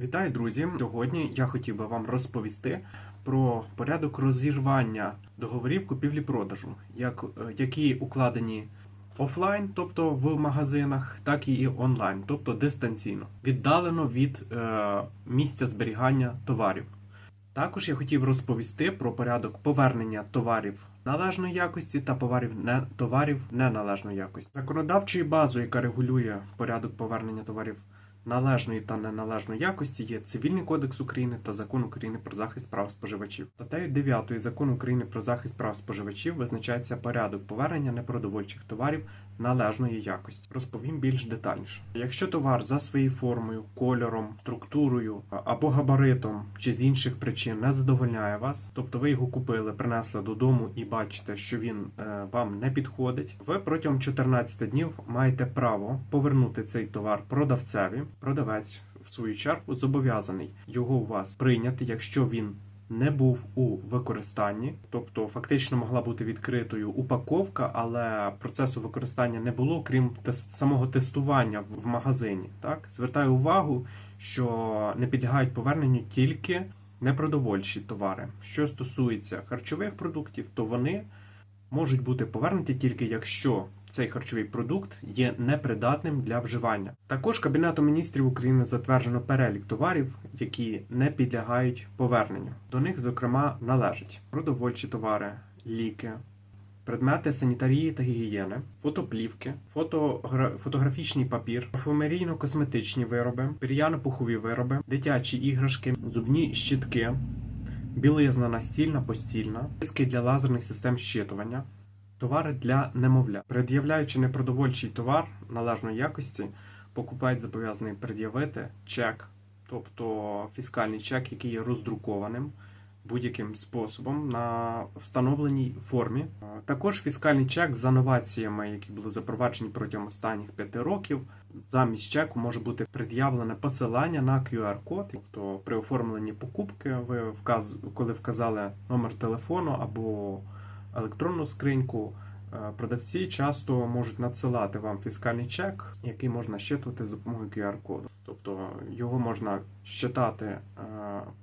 Вітаю, друзі! Сьогодні я хотів би вам розповісти про порядок розірвання договорів купівлі-продажу, як, е, які укладені офлайн, тобто в магазинах, так і онлайн, тобто дистанційно, віддалено від е, місця зберігання товарів. Також я хотів розповісти про порядок повернення товарів належної якості та товарів, не, товарів неналежної якості. Законодавчою базою, яка регулює порядок повернення товарів належної та неналежної якості, є Цивільний кодекс України та Закон України про захист прав споживачів. Статтею 9 Закону України про захист прав споживачів визначається порядок повернення непродовольчих товарів належної якості. Розповім більш детальніше. Якщо товар за своєю формою, кольором, структурою або габаритом чи з інших причин не задовольняє вас, тобто ви його купили, принесли додому і бачите, що він е, вам не підходить, ви протягом 14 днів маєте право повернути цей товар продавцеві. Продавець в свою чергу зобов'язаний його у вас прийняти, якщо він не був у використанні, тобто фактично могла бути відкритою упаковка, але процесу використання не було, крім самого тестування в магазині. Так звертаю увагу, що не підлягають поверненню тільки непродовольчі товари. Що стосується харчових продуктів, то вони можуть бути повернуті тільки якщо цей харчовий продукт є непридатним для вживання. Також Кабінетом міністрів України затверджено перелік товарів, які не підлягають поверненню. До них, зокрема, належать продовольчі товари, ліки, предмети санітарії та гігієни, фотоплівки, фотогра- фотографічний папір, парфумерійно-косметичні вироби, пір'яно-пухові вироби, дитячі іграшки, зубні щітки, білизна настільна, постільна, диски для лазерних систем щитування, товари для немовля. Пред'являючи непродовольчий товар належної якості, покупець зобов'язаний пред'явити чек, тобто фіскальний чек, який є роздрукованим будь-яким способом на встановленій формі. Також фіскальний чек за новаціями, які були запроваджені протягом останніх п'яти років. Замість чеку може бути пред'явлене посилання на QR-код. Тобто при оформленні покупки ви вказ... коли вказали номер телефону або електронну скриньку. е, Продавці часто можуть надсилати вам фіскальний чек, який можна щитувати з допомогою QR-коду. Тобто його можна щитати, е,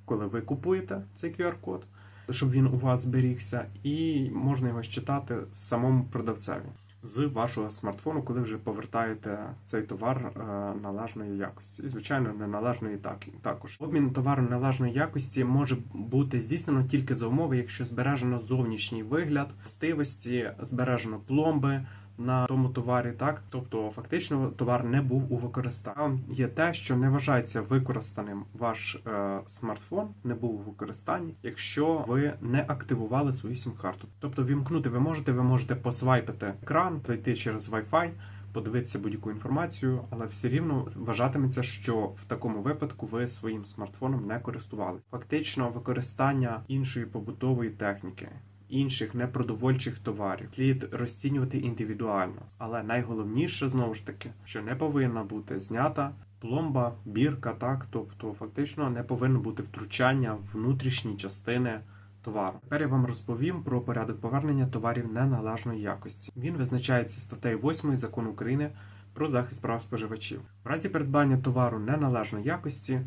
коли ви купуєте цей QR-код, щоб він у вас зберігся, і можна його щитати самому продавцеві з вашого смартфону, коли вже повертаєте цей товар е, належної якості. І, звичайно, неналежної так, також. Обмін товару належної якості може бути здійснено тільки за умови, якщо збережено зовнішній вигляд, властивості, збережено пломби. На тому товарі, так тобто фактично товар не був у використанні. Є те, що не вважається використаним ваш е, смартфон, не був у використанні, якщо ви не активували свою сім-карту. Тобто вімкнути ви можете, ви можете посвайпити екран, зайти через Wi-Fi, подивитися будь-яку інформацію, але все рівно вважатиметься, що в такому випадку ви своїм смартфоном не користувалися. Фактично, використання іншої побутової техніки. Інших непродовольчих товарів слід розцінювати індивідуально, але найголовніше знову ж таки, що не повинна бути знята пломба, бірка, так тобто фактично не повинно бути втручання в внутрішні частини товару. Тепер я вам розповім про порядок повернення товарів неналежної якості. Він визначається статтею 8 закону України про захист прав споживачів. В разі придбання товару неналежної якості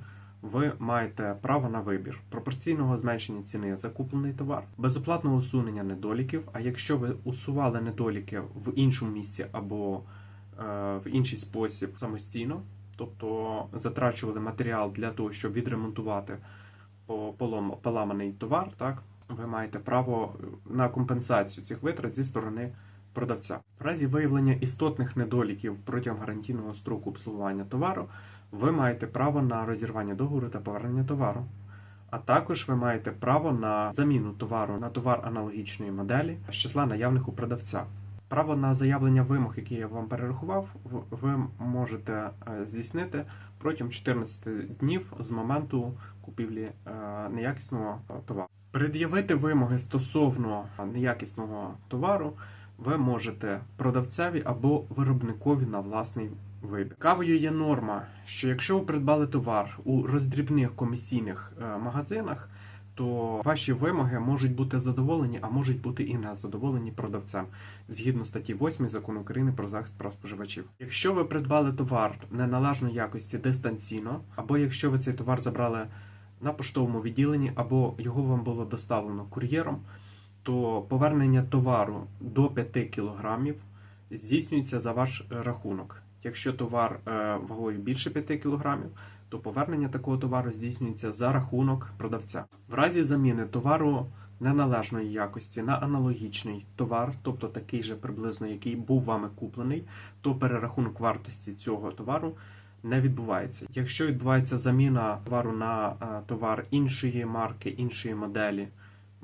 ви маєте право на вибір пропорційного зменшення ціни за куплений товар, безоплатного усунення недоліків. А якщо ви усували недоліки в іншому місці або е, в інший спосіб самостійно, тобто затрачували матеріал для того, щоб відремонтувати полом- поламаний товар, так ви маєте право на компенсацію цих витрат зі сторони продавця. В разі виявлення істотних недоліків протягом гарантійного строку обслуговування товару, ви маєте право на розірвання договору та повернення товару. А також ви маєте право на заміну товару на товар аналогічної моделі з числа наявних у продавця. Право на заявлення вимог, які я вам перерахував, ви можете е, здійснити протягом 14 днів з моменту купівлі е, неякісного е, товару. Пред'явити вимоги стосовно неякісного товару ви можете продавцеві або виробникові на власний вибір. Цікавою є норма, що якщо ви придбали товар у роздрібних комісійних е, магазинах, то ваші вимоги можуть бути задоволені, а можуть бути і не задоволені продавцем згідно статті 8 закону України про захист прав споживачів. Якщо ви придбали товар неналежної якості дистанційно, або якщо ви цей товар забрали на поштовому відділенні, або його вам було доставлено кур'єром, то повернення товару до 5 кг здійснюється за ваш рахунок. Якщо товар е, вагою більше 5 кг, то повернення такого товару здійснюється за рахунок продавця. В разі заміни товару неналежної якості на аналогічний товар, тобто такий же приблизно, який був вами куплений, то перерахунок вартості цього товару не відбувається. Якщо відбувається заміна товару на е, товар іншої марки, іншої моделі,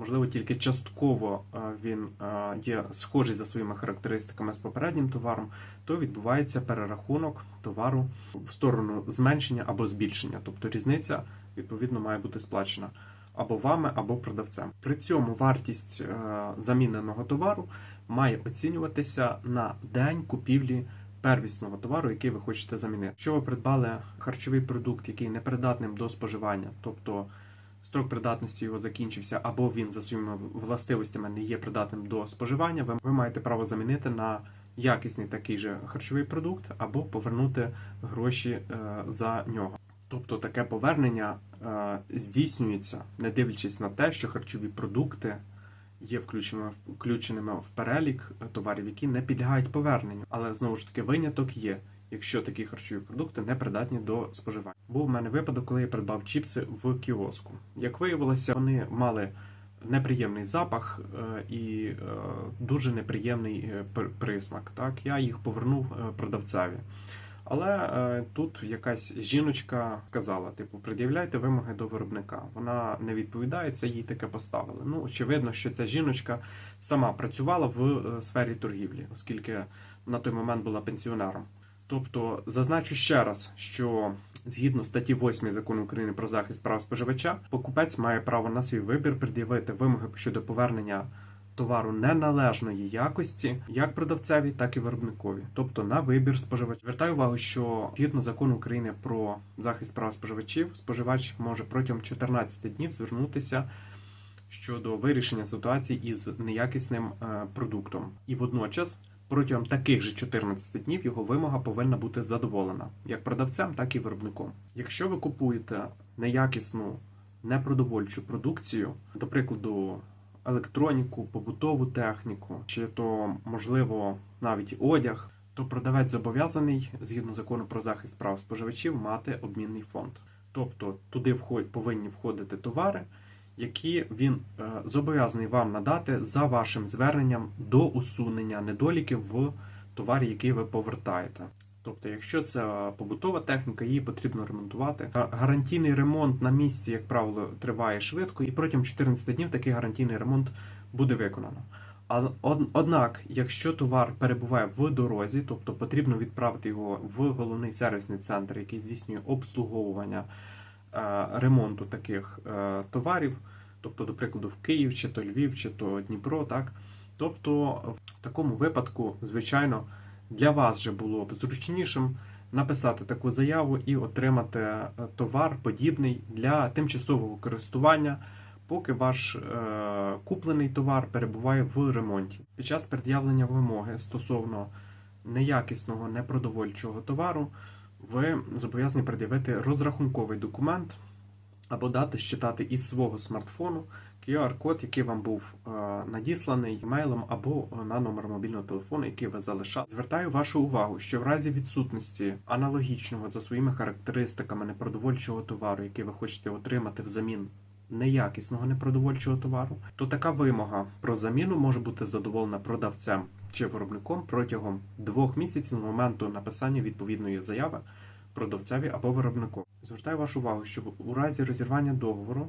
можливо, тільки частково е, він е, є схожий за своїми характеристиками з попереднім товаром, то відбувається перерахунок товару в сторону зменшення або збільшення. Тобто різниця відповідно має бути сплачена або вами, або продавцем. При цьому вартість е, заміненого товару має оцінюватися на день купівлі первісного товару, який ви хочете замінити. Якщо ви придбали харчовий продукт, який не придатним до споживання, тобто строк придатності його закінчився, або він за своїми властивостями не є придатним до споживання, ви, маєте право замінити на якісний такий же харчовий продукт, або повернути гроші е, за нього. Тобто таке повернення е, здійснюється, не дивлячись на те, що харчові продукти є включеними, включеними в перелік товарів, які не підлягають поверненню. Але знову ж таки виняток є, якщо такі харчові продукти не придатні до споживання. Був у мене випадок, коли я придбав чіпси в кіоску. Як виявилося, вони мали неприємний запах е, і е, дуже неприємний е, присмак. Так, я їх повернув продавцеві. Але тут якась жіночка сказала: типу, пред'являйте вимоги до виробника. Вона не відповідає, це їй таке поставили. Ну, очевидно, що ця жіночка сама працювала в сфері торгівлі, оскільки на той момент була пенсіонером. Тобто, зазначу ще раз, що згідно статті 8 закону України про захист прав споживача, покупець має право на свій вибір пред'явити вимоги щодо повернення товару неналежної якості як продавцеві, так і виробникові, тобто на вибір споживача. Звертаю увагу, що згідно закону України про захист прав споживачів, споживач може протягом 14 днів звернутися щодо вирішення ситуації із неякісним е, продуктом, і водночас. Протягом таких же 14 днів його вимога повинна бути задоволена як продавцем, так і виробником. Якщо ви купуєте неякісну непродовольчу продукцію, до прикладу, електроніку, побутову техніку, чи то, можливо, навіть одяг, то продавець зобов'язаний згідно закону про захист прав споживачів мати обмінний фонд. Тобто туди повинні входити товари, які він е, зобов'язаний вам надати за вашим зверненням до усунення недоліків в товарі, який ви повертаєте. Тобто, якщо це побутова техніка, її потрібно ремонтувати. Гарантійний ремонт на місці, як правило, триває швидко, і протягом 14 днів такий гарантійний ремонт буде виконано. Однак, якщо товар перебуває в дорозі, тобто потрібно відправити його в головний сервісний центр, який здійснює обслуговування е, ремонту таких е, товарів, тобто, до прикладу, в Київ, чи то Львів, чи то Дніпро, так. Тобто, в такому випадку, звичайно, для вас же було б зручнішим написати таку заяву і отримати е, товар подібний для тимчасового користування, поки ваш е, куплений товар перебуває в ремонті. Під час пред'явлення вимоги стосовно неякісного непродовольчого товару, ви зобов'язані пред'явити розрахунковий документ або дати считати із свого смартфону QR-код, який вам був е, надісланий емейлом або на номер мобільного телефону, який ви залишали. Звертаю вашу увагу, що в разі відсутності аналогічного за своїми характеристиками непродовольчого товару, який ви хочете отримати взамін неякісного непродовольчого товару, то така вимога про заміну може бути задоволена продавцем чи виробником протягом двох місяців з моменту написання відповідної заяви продавцеві або виробнику. Звертаю вашу увагу, що у разі розірвання договору,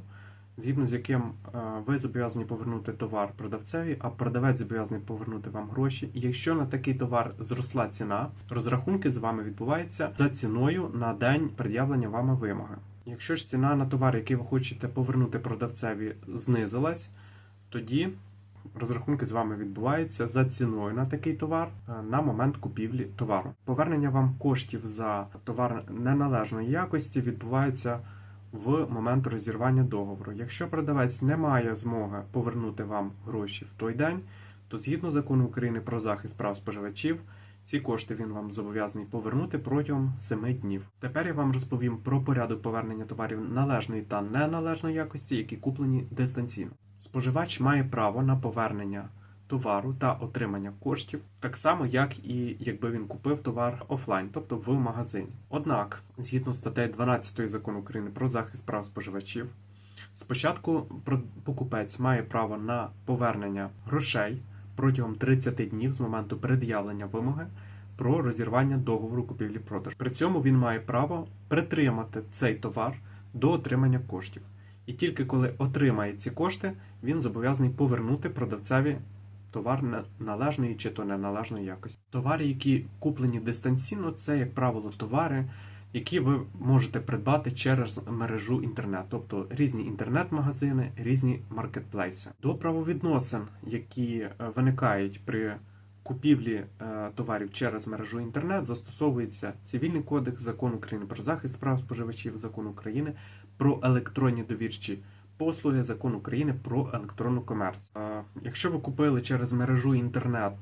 згідно з яким е, ви зобов'язані повернути товар продавцеві, а продавець зобов'язаний повернути вам гроші. Якщо на такий товар зросла ціна, розрахунки з вами відбуваються за ціною на день пред'явлення вами вимоги. Якщо ж ціна на товар, який ви хочете повернути продавцеві, знизилась, тоді розрахунки з вами відбуваються за ціною на такий товар е, на момент купівлі товару. Повернення вам коштів за товар неналежної якості відбувається в момент розірвання договору. Якщо продавець не має змоги повернути вам гроші в той день, то згідно закону України про захист прав споживачів, ці кошти він вам зобов'язаний повернути протягом 7 днів. Тепер я вам розповім про порядок повернення товарів належної та неналежної якості, які куплені дистанційно. Споживач має право на повернення товару та отримання коштів, так само як і якби він купив товар офлайн, тобто в магазині. Однак, згідно статей 12 закону України про захист прав споживачів, спочатку покупець має право на повернення грошей протягом 30 днів з моменту пред'явлення вимоги про розірвання договору купівлі-продажу. При цьому він має право притримати цей товар до отримання коштів. І тільки коли отримає ці кошти, він зобов'язаний повернути продавцеві товар належної чи то неналежної якості. Товари, які куплені дистанційно, це, як правило, товари, які ви можете придбати через мережу інтернет, тобто різні інтернет-магазини, різні маркетплейси. До правовідносин, які е, виникають при купівлі е, товарів через мережу інтернет, застосовується Цивільний кодекс, Закон України про захист прав споживачів, Закон України про електронні довірчі послуги, Закон України про електронну комерцію. Е, Якщо ви купили через мережу інтернет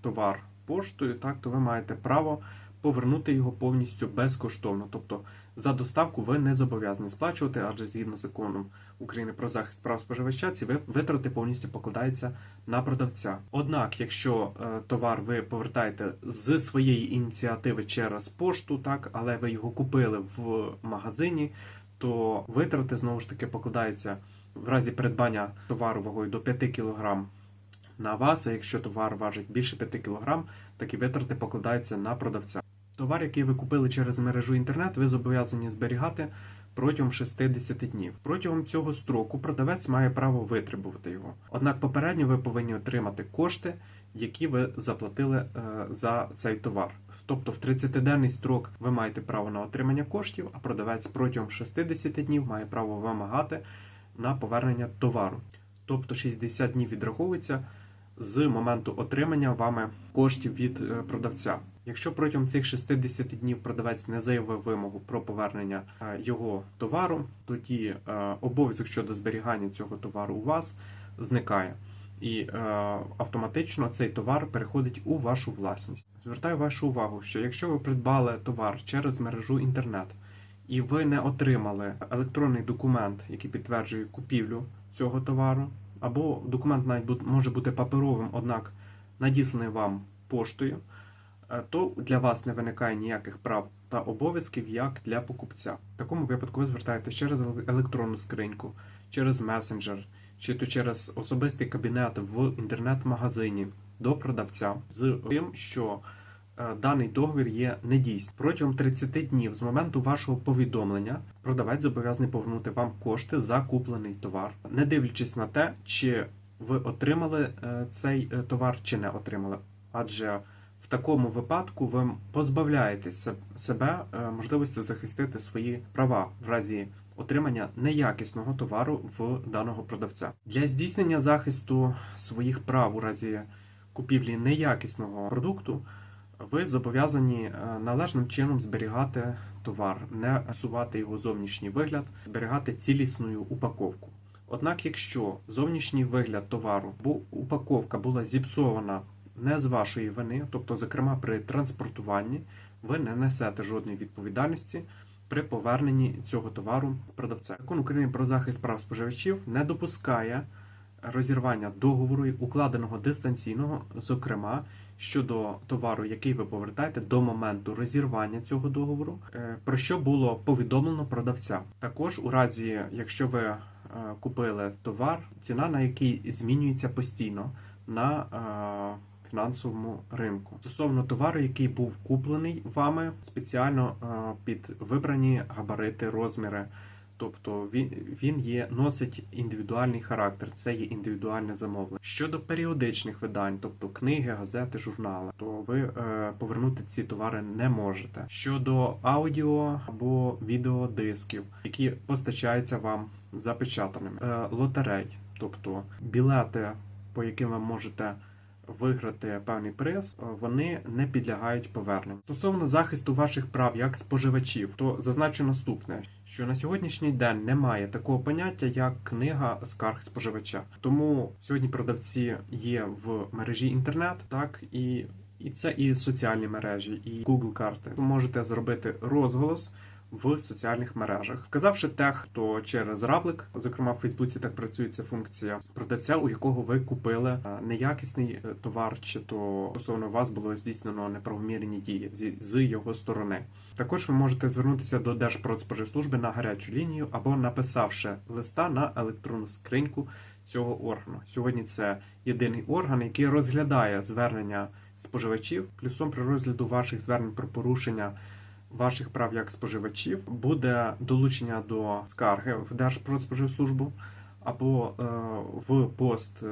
товар поштою, так то ви маєте право повернути його повністю безкоштовно. Тобто за доставку ви не зобов'язані сплачувати, адже згідно з законом України про захист прав споживача, ці ви- витрати повністю покладаються на продавця. Однак, якщо е, товар ви повертаєте з своєї ініціативи через пошту, так, але ви його купили в магазині, то витрати знову ж таки покладаються в разі придбання товару вагою до 5 кг на вас, а якщо товар важить більше 5 кг, такі витрати покладаються на продавця. Товар, який ви купили через мережу інтернет, ви зобов'язані зберігати протягом 60 днів. Протягом цього строку продавець має право витребувати його. Однак попередньо ви повинні отримати кошти, які ви заплатили е, за цей товар. Тобто в 30-денний строк ви маєте право на отримання коштів, а продавець протягом 60 днів має право вимагати на повернення товару. Тобто 60 днів відраховується з моменту отримання вами коштів від е, продавця. Якщо протягом цих 60 днів продавець не заявив вимогу про повернення е, його товару, тоді е, обов'язок щодо зберігання цього товару у вас зникає. І е, автоматично цей товар переходить у вашу власність. Звертаю вашу увагу, що якщо ви придбали товар через мережу інтернет і ви не отримали електронний документ, який підтверджує купівлю цього товару, або документ навіть може бути паперовим, однак надісланий вам поштою, е, то для вас не виникає ніяких прав та обов'язків, як для покупця. В такому випадку ви звертаєтесь через електронну скриньку, через месенджер, чи то через особистий кабінет в інтернет-магазині до продавця з тим, що даний договір є недійсним. Протягом 30 днів з моменту вашого повідомлення продавець зобов'язаний повернути вам кошти за куплений товар, не дивлячись на те, чи ви отримали е, цей е, товар чи не отримали. Адже в такому випадку ви позбавляєте себе е, можливості захистити свої права в разі отримання неякісного товару в даного продавця. Для здійснення захисту своїх прав у разі купівлі неякісного продукту ви зобов'язані е, належним чином зберігати товар, не псувати його зовнішній вигляд, зберігати цілісну упаковку. Однак, якщо зовнішній вигляд товару, бо упаковка була зіпсована не з вашої вини, тобто, зокрема, при транспортуванні, ви не несете жодної відповідальності при поверненні цього товару продавця. Закон України про захист прав споживачів не допускає розірвання договору, укладеного дистанційного, зокрема щодо товару, який ви повертаєте до моменту розірвання цього договору, е, про що було повідомлено продавця. Також у разі, якщо ви е, купили товар, ціна на який змінюється постійно на е, фінансовому ринку. Стосовно товару, який був куплений вами спеціально під вибрані габарити, розміри. Тобто він, він є, носить індивідуальний характер, це є індивідуальне замовлення. Щодо періодичних видань, тобто книги, газети, журнали, то ви е, повернути ці товари не можете. Щодо аудіо або відеодисків, які постачаються вам запечатаними, е, лотерей, тобто білети, по яким ви можете виграти певний приз, е, вони не підлягають поверненню. Стосовно захисту ваших прав як споживачів, то зазначу наступне: що на сьогоднішній день немає такого поняття, як книга скарг споживача. Тому сьогодні продавці є в мережі інтернет, так і. І це і соціальні мережі, і Google карти. Ви можете зробити розголос в соціальних мережах, вказавши тех, хто через равлик, зокрема в Фейсбуці, так працює ця функція продавця, у якого ви купили е, неякісний е, товар, чи то стосовно вас було здійснено неправомірні дії з його сторони. Також ви можете звернутися до Держпродспоживслужби на гарячу лінію або написавши листа на електронну скриньку цього органу. Сьогодні це єдиний орган, який розглядає звернення споживачів. Плюсом при розгляду ваших звернень про порушення ваших прав як споживачів буде долучення до скарги в Держпродспоживслужбу або е, в пост е,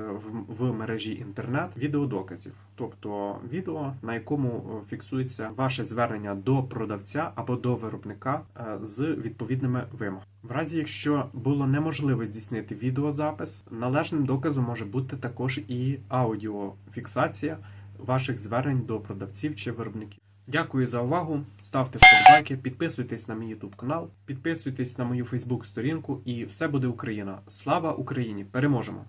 в, мережі інтернет відеодоказів, тобто відео, на якому е, фіксується ваше звернення до продавця або до виробника з відповідними вимогами. В разі, якщо було неможливо здійснити відеозапис, належним доказом може бути також і аудіофіксація ваших звернень до продавців чи виробників. Дякую за увагу. Ставте вподобайки, підписуйтесь на мій YouTube канал, підписуйтесь на мою Facebook сторінку і все буде Україна. Слава Україні! Переможемо!